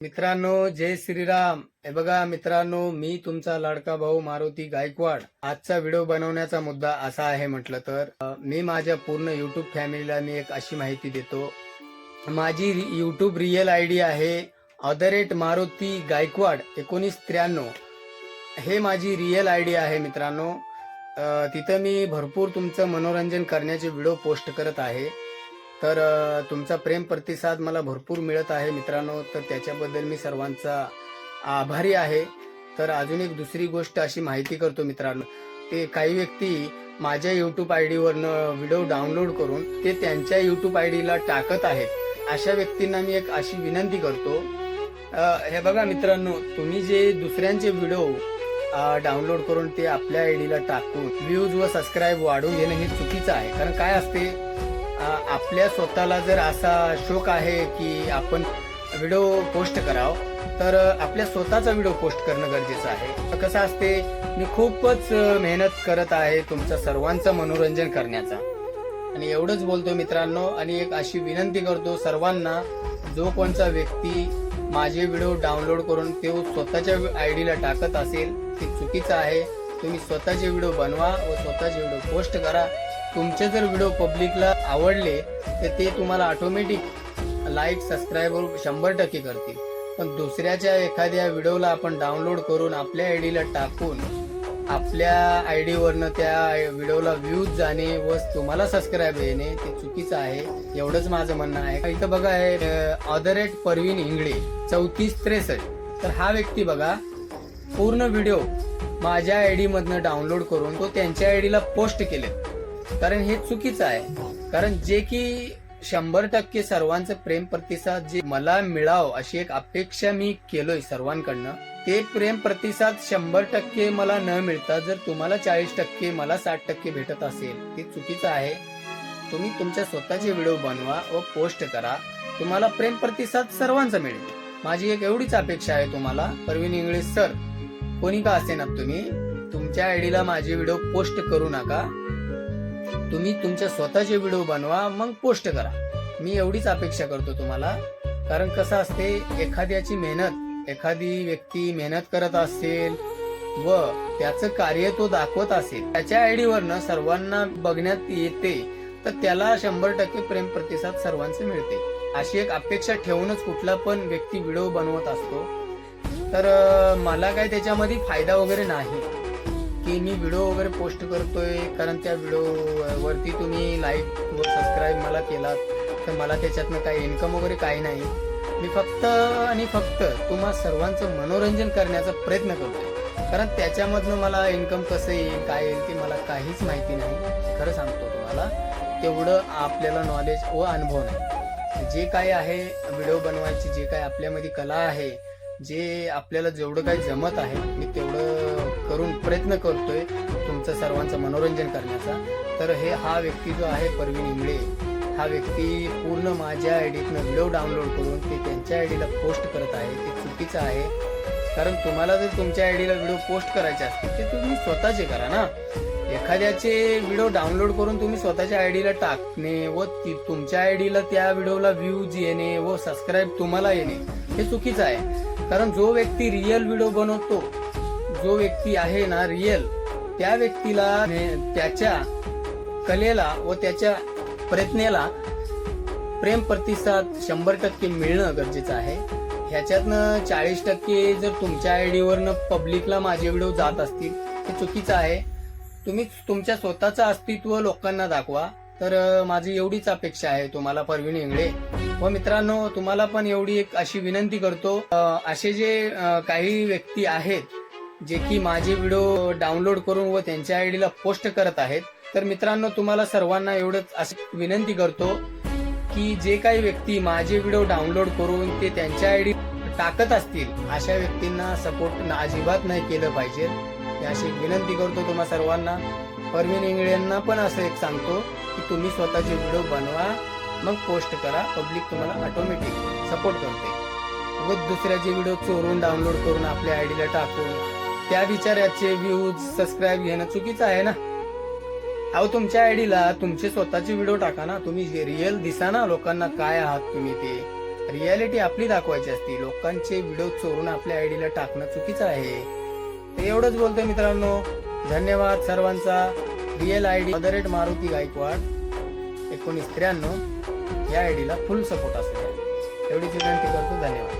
मित्रांनो जय श्रीराम. हे बघा मित्रांनो मी तुमचा लाडका भाऊ मारुती गायकवाड. आजचा व्हिडिओ बनवण्याचा मुद्दा असा आहे म्हटलं तर मी माझ्या पूर्ण युट्यूब फॅमिलीला मी एक अशी माहिती देतो. माझी युट्यूब रिअल आय डी आहे at the rate Maruti Gaikwad एकोणीस त्र्याण्णव. हे माझी रिअल आय डी आहे मित्रांनो. तिथं मी भरपूर तुमचं मनोरंजन करण्याचे व्हिडिओ पोस्ट करत आहे. तर तुमचा प्रेम प्रतिसाद मला भरपूर मिळत आहे मित्रांनो. तर त्याच्याबद्दल मी सर्वांचा आभारी आहे. तर अजून एक दुसरी गोष्ट अशी माहिती करतो मित्रांनो. ते काही व्यक्ती माझ्या युट्यूब आय डीवरनं व्हिडिओ डाउनलोड करून ते त्यांच्या युट्यूब आय डीला टाकत आहेत. अशा व्यक्तींना मी एक अशी विनंती करतो. हे बघा मित्रांनो तुम्ही जे दुसऱ्यांचे व्हिडिओ डाउनलोड करून ते आपल्या आय डीला टाकून व्ह्यूज व सबस्क्राईब वाढवून घेणं हे चुकीचं आहे. कारण काय असते? आपल्या स्वतःला जर असा शोक आहे की आपण व्हिडिओ पोस्ट करावं तर आपल्या स्वतःचा व्हिडिओ पोस्ट करणं गरजेचं आहे. कसं असते मी खूपच मेहनत करत आहे तुमचं सर्वांचं मनोरंजन करण्याचा. आणि एवढंच बोलतो मित्रांनो आणि एक अशी विनंती करतो सर्वांना जो कोणचा व्यक्ती माझे व्हिडिओ डाउनलोड करून ते स्वतःच्या आय डीला टाकत असेल ते चुकीचं आहे. तुम्ही स्वतःचे व्हिडिओ बनवा व स्वतःचे व्हिडिओ पोस्ट करा. तुमचे जर व्हिडिओ पब्लिकला आवडले तर ते तुम्हाला ऑटोमॅटिक लाईक सबस्क्राईबर शंभर टक्के करतील. पण दुसऱ्याच्या एखाद्या व्हिडिओला आपण डाउनलोड करून आपल्या आय डीला टाकून आपल्या आय डीवरनं त्या व्हिडिओला व्ह्यूज जाणे व तुम्हाला सबस्क्राईब येणे ते चुकीचं आहे. एवढंच माझं म्हणणं आहे. इथं बघा आहे ऑदर एट परवीन इंगळे चौतीस त्रेसष्ट. तर हा व्यक्ती बघा पूर्ण व्हिडिओ माझ्या आय डीमधनं डाउनलोड करून तो त्यांच्या आय डीला पोस्ट केले कारण हे चुकीचं आहे. कारण जे की शंभर टक्के सर्वांचं प्रेम प्रतिसाद जे मला मिळावं अशी एक अपेक्षा मी केलोय सर्वांकडनं ते प्रेम प्रतिसाद शंभर टक्के मला न मिळता जर तुम्हाला चाळीस टक्के मला साठ टक्के भेटत असेल ते चुकीचं आहे. तुम्ही तुमच्या स्वतःचे व्हिडिओ बनवा व पोस्ट करा. तुम्हाला प्रेम प्रतिसाद सर्वांचा मिळेल. माझी एक एवढीच अपेक्षा आहे तुम्हाला परवीन इंग्लिश सर. कोणी का असेना तुम्ही? तुमच्या आयडीला माझे व्हिडिओ पोस्ट करू नका. तुम्ही तुमच्या स्वतःचे व्हिडिओ बनवा मग पोस्ट करा. मी एवढीच अपेक्षा करतो तुम्हाला. कारण कसं असते एखाद्याची मेहनत एखादी व्यक्ती मेहनत करत असेल व त्याचं कार्य तो दाखवत असेल त्याच्या आयडीवरनं सर्वांना बघण्यात येते तर त्याला शंभर टक्के प्रेम प्रतिसाद सर्वांचे मिळते. अशी एक अपेक्षा ठेवूनच कुठला पण व्यक्ती व्हिडिओ बनवत असतो. तर मला काय त्याच्यामध्ये फायदा वगैरे नाही. की मी व्हिडिओ वगैरे पोस्ट करतोय कारण त्या व्हिडिओवरती तुम्ही लाईक व सबस्क्राईब मला केलात तर मला त्याच्यातनं काही इन्कम वगैरे काही नाही. मी फक्त आणि फक्त तुम्हा सर्वांचं मनोरंजन करण्याचा प्रयत्न करतोय. कारण त्याच्यामधनं मला इन्कम कसं येईल काय येईल ते मला काहीच माहिती नाही. खरं सांगतो तुम्हाला तेवढं आपल्याला नॉलेज व अनुभव नाही. जे काय आहे व्हिडिओ बनवायची जे काय आपल्यामध्ये कला आहे जे आपल्याला जेवढं काही जमत आहे मी तेवढं करून प्रयत्न करतोय तुमचं सर्वांचं मनोरंजन करण्याचा. तर हे हा व्यक्ती जो आहे परवीन इंगळे हा व्यक्ती पूर्ण माझ्या आय डीतनं व्हिडिओ डाउनलोड करून ते त्यांच्या आय डीला पोस्ट करत आहे. ते चुकीचं आहे. कारण तुम्हाला जर तुमच्या आय डीला व्हिडिओ पोस्ट करायचे असतील ते तुम्ही स्वतःचे करा ना. एखाद्याचे व्हिडिओ डाउनलोड करून तुम्ही स्वतःच्या आय डीला टाकणे व ती तुमच्या आयडीला त्या व्हिडिओला व्ह्यूज येणे व सबस्क्राईब तुम्हाला येणे हे चुकीचं आहे. कारण जो व्यक्ती रिअल व्हिडिओ बनवतो जो व्यक्ती आहे ना रिअल त्या व्यक्तीला त्याच्या कलेला व त्याच्या प्रयत्नाला प्रेम प्रतिसाद शंभर टक्के मिळणं गरजेचं आहे. ह्याच्यातनं चाळीस टक्के जर तुमच्या आय डीवरनं पब्लिकला माझे व्हिडिओ जात असतील ते चुकीचं आहे. तुम्ही तुमच्या स्वतःचं अस्तित्व लोकांना दाखवा. तर माझी एवढीच अपेक्षा आहे तुम्हाला परवीन इंगळे. व मित्रांनो तुम्हाला पण एवढी एक अशी विनंती करतो. असे जे काही व्यक्ती आहेत जे की माझे व्हिडिओ डाउनलोड करून व त्यांच्या आय डीला पोस्ट करत आहेत तर मित्रांनो तुम्हाला सर्वांना एवढंच अशी विनंती करतो की जे काही व्यक्ती माझे व्हिडिओ डाउनलोड करून ते त्यांच्या आय डी टाकत असतील अशा व्यक्तींना सपोर्ट अजिबात नाही केलं पाहिजे. अशी एक विनंती करतो तुम्हा सर्वांना. परवीन इंगळ्यांना पण असं एक सांगतो की तुम्ही स्वतःचे व्हिडिओ बनवा मग पोस्ट करा पब्लिक तुम्हाला ऑटोमॅटिक सपोर्ट करते. व दुसऱ्याचे व्हिडिओ चोरून डाउनलोड करून आपल्या आयडीला टाकून त्या विचाराचे व्ह्यूज सबस्क्राईब घेणं चुकीचं आहे ना? अहो तुमच्या आयडीला तुमचे स्वतःचे व्हिडिओ टाका ना तुम्ही रिअल दिसा ना लोकांना काय आहात तुम्ही ते? रियालिटी आपली दाखवायची असती लोकांचे व्हिडिओ चोरून आपल्या आयडीला टाकणं चुकीचं आहे. ते एवढंच बोलतोय मित्रांनो. धन्यवाद सर्वांचा. रिअल आय डी मदरेट मारुती गायकवाड एकोणीस त्र्याण्णव. या आय डीला फुल सपोर्ट असतो एवढीच विनंती करतो. धन्यवाद.